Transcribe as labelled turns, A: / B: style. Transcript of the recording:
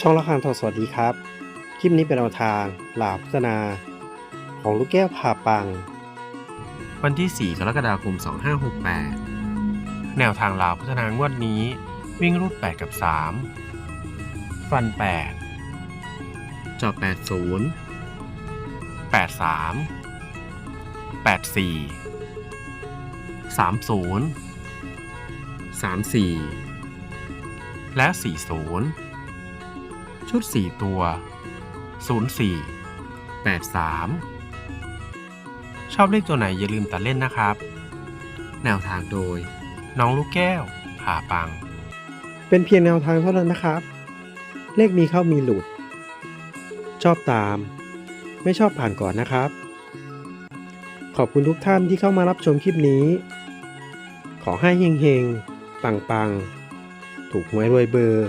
A: ช่องละครทอสวัสดีครับ คลิปนี้เป็นแนวทางหลาพัฒนา ของลูกแก้วผ่าปัง
B: วันที่ 4 กรกฎาคม 2568 แนวทางลาวพัฒนางวดนี้ วิ่งรูด 8 กับ 3 ฟัน 8 จอบ80 83 84 30 34 และ 40 ชุด 4 ตัว 04 83 ชอบเลขตัวไหนอย่าลืมตัดเล่นนะครับ แนวทางโดย น้องลูกแก้วผ่าปัง
A: เป็นเพียงแนวทางเท่านั้นนะครับ เลขมีเข้ามีหลุด ชอบตาม ไม่ชอบผ่านก่อนนะครับ ขอบคุณทุกท่านที่เข้ามารับชมคลิปนี้ ขอให้เฮงๆ ปังๆ ถูกหวยรวยเบอร์